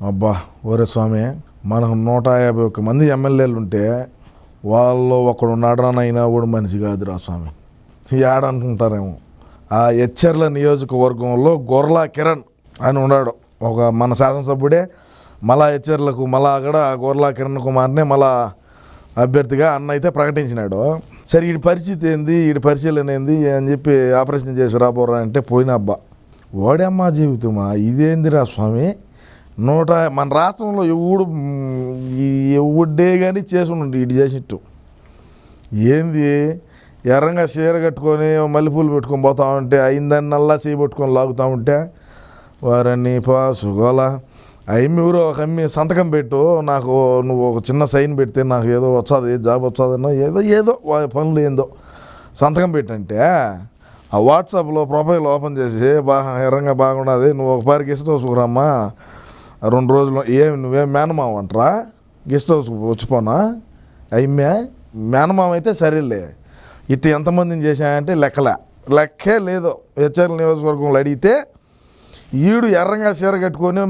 అబ్బా ఒరే స్వామి మనకు నూట యాభై ఒక్క మంది ఎమ్మెల్యేలు ఉంటే వాళ్ళు ఒకడు ఉన్నాడనైనా కూడా మనిషి కాదురా స్వామి. ఏడనుకుంటారేమో ఆ హెచ్చర్ల నియోజకవర్గంలో గొర్లా కిరణ్ అని ఉన్నాడు. ఒక మన శాసనసభ్యుడే మళ్ళా హెచ్చర్లకు మళ్ళా కూడా గొర్లా కిరణ్ కుమార్నే మళ్ళా అభ్యర్థిగా అన్న అయితే ప్రకటించినాడు. సరే వీడి పరిస్థితి ఏంది వీడి పరిశీలన ఏంది అని చెప్పి ఆపరేషన్ చేసి రాబోరా అంటే పోయిన అబ్బా. ఓడమ్మా జీవితమా? ఇదేందిరా స్వామి? నూట మన రాష్ట్రంలో ఎవడు ఎవడే కానీ చేసి ఉండండి ఇటు చేసిట్టు ఏంది? ఎర్రంగా చీర కట్టుకొని మల్లెపూలు పెట్టుకొని పోతా ఉంటే అయిందని నల్లా చేయి పెట్టుకొని లాగుతూ ఉంటే వారని పాసుగోల అమ్మి ఊరు ఒక అమ్మి సంతకం పెట్టు నాకు నువ్వు ఒక చిన్న సైన్ పెడితే నాకు ఏదో వచ్చాది జాబ్ వచ్చాదనో ఏదో ఏదో పనులు ఏందో సంతకం పెట్టంటే ఆ వాట్సాప్లో ప్రొఫైల్ ఓపెన్ చేసి బాగా ఎర్రంగా బాగున్నది నువ్వు ఒక పారి గెస్ట్ చూసుకురామ్మా రెండు రోజులు ఏం నువ్వేం మేనమావ అంటరా? Guest house వచ్చిపోనా? అయ్యమ్మే మేనమావ అయితే సరేలే. ఇటు ఎంతమందిని చేశాయంటే లెక్కలే. లెక్కే లేదు. హెచ్ఆర్ నియోజకవర్గంలో అడిగితే ఈడు ఎర్రంగా చీర కట్టుకొని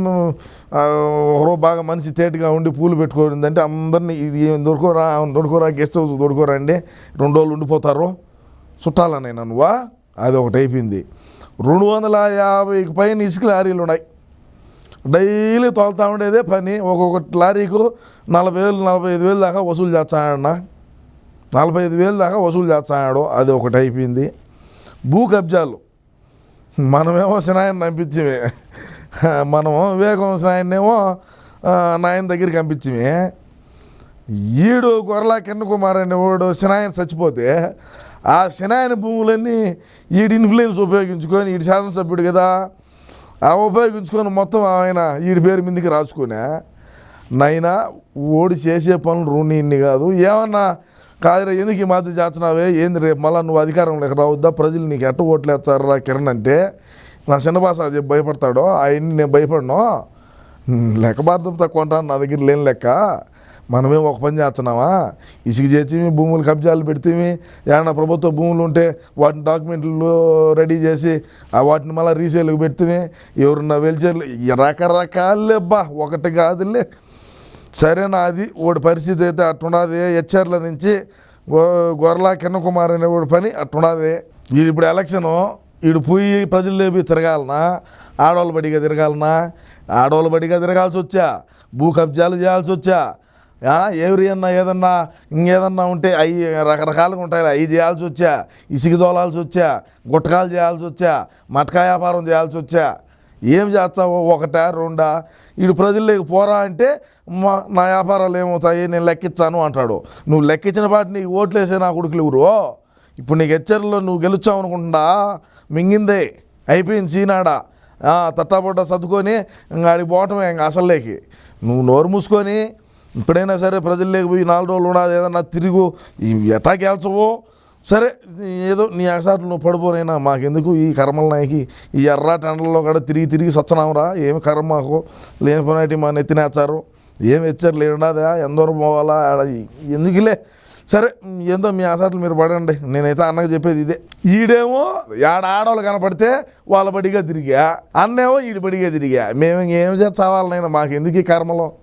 ఒకరో బాగా మనిషి తేటగా ఉండి పూలు పెట్టుకోయిందంటే అందరినీ ఇది దొరకరా? దొరకరా? గెస్ట్ హౌస్ దొడుకోరండి రెండు రోజులు ఉండిపోతారు. చుట్టాలనైనా నన్నువా అది ఒకటి అయిపోయింది. రెండు వందల యాభైకి పైన ఇసుక లారీలు ఉన్నాయి. డైలీ తోలుతా ఉండేదే పని. ఒక్కొక్క లారీకు నలభై వేలు నలభై ఐదు వేలు దాకా వసూలు చేస్తాడన్న. నలభై ఐదు వేలు దాకా వసూలు చేస్తాడు. అది ఒకటి అయిపోయింది. భూ కబ్జాలు. మనమేమో సినాయన్ని పంపించమే మనము వివేకం సినాయన్నేమో నాయన దగ్గరికి పంపించమే. ఈడు గొర్రెల కిన్న కుమార్ అనే వాడు సినాయన చచ్చిపోతే ఆ సినాయన భూములన్నీ ఈడు ఇన్ఫ్లుయెన్స్ ఉపయోగించుకొని ఈడు శాసనసభ్యుడు కదా. ఆ ఉపయోగించుకొని మొత్తం ఆయన ఈడి పేరు మీదకి రాసుకునే నైనా ఓడి చేసే పనులు రూని ఇన్ని కాదు. ఏమన్నా కాదురా ఎందుకు ఈ మధ్య చేస్తున్నావే? ఏంది రేపు మళ్ళీ నువ్వు అధికారంలోకి రావద్దా? ప్రజలు నీకు ఎట్ట ఓట్లు రా కిరణ్ అంటే నా చిన్న చెప్పి భయపడతాడో ఆయన్ని నేను భయపడను. లెక్క భారతం తక్కువ నా దగ్గర లేని లెక్క. మనమే ఒక పని చేస్తున్నామా? ఇసుక చేసి భూములు కబ్జాలు పెడితేమి ఏమైనా ప్రభుత్వ భూములు ఉంటే వాటిని డాక్యుమెంట్లు రెడీ చేసి వాటిని మళ్ళీ రీసేల్కి పెడితేమి ఎవరున్నా వెల్చర్లు రకరకాలేబ్బా ఒకటి కాదులే. సరేనా అది వాడి పరిస్థితి అయితే అట్టున్నది హెచ్ఆర్ల నుంచి గో గొర్రెల కిన్నకుమార్ అనే వాడి పని అట్టున్నది వీడు ఇప్పుడు ఎలక్షను వీడు పోయి ప్రజలు లేపి తిరగాలనా? ఆడవాళ్ళ బడిగా తిరగాలనా? ఆడవాళ్ళ బడిగా తిరగాల్సి వచ్చా భూ కబ్జాలు చేయాల్సి వచ్చా ఎవరి అన్నా ఏదన్నా ఇంకేదన్నా ఉంటే అవి రకరకాలుగా ఉంటాయి అవి చేయాల్సి వచ్చా ఇసుక దోలాల్సి వచ్చా గుట్టకాలు చేయాల్సి వచ్చా మటకా వ్యాపారం చేయాల్సి వచ్చా. ఏం చేస్తావు ఒకటా రెండా? వీడు ప్రజల్లోకి పోరా అంటే మా నా వ్యాపారాలు ఏమవుతాయి నేను లెక్కిస్తాను అంటాడు. నువ్వు లెక్కించిన పాటి నీకు ఓట్లు వేసే నా కొడుకులు ఎవరు? ఇప్పుడు నీకు హెచ్చరిలో నువ్వు గెలుచావు అనుకుంటా మింగిందే. అయిపోయింది చీనాడ తట్టాబొట్ట సర్దుకొని ఇంకా ఆడికి పోవటమే ఇంకా అసల్లేకి. నువ్వు నోరు మూసుకొని ఇప్పుడైనా సరే ప్రజల్లోకి పోయి నాలుగు రోజులు ఉన్నది ఏదన్నా తిరుగు ఈ ఎటాకి సరే ఏదో నీ అసాట్లు నువ్వు పడిపోనైనా మాకెందుకు ఈ కర్మల నాయకి? ఈ ఎర్ర టెండల్లో కూడా తిరిగి తిరిగి సచ్చనామరా ఏమి కర్మ మాకు? లేనిపోయినట్టు మా నెత్తినేస్తారు ఏం హెచ్చరు లేడాదా ఎందరూ పోవాలా ఆడ ఎందుకులే? సరే ఏందో మీ అసట్లు మీరు పడండి. నేనైతే అన్నకు చెప్పేది ఇదే. ఈడేమో ఆడ ఆడవాళ్ళు కనపడితే వాళ్ళ బడిగా తిరిగా అన్నేమో ఈడి బడిగా తిరిగా. మేము ఏం చేస్తావాలనైనా మాకు ఎందుకు ఈ కర్మలో?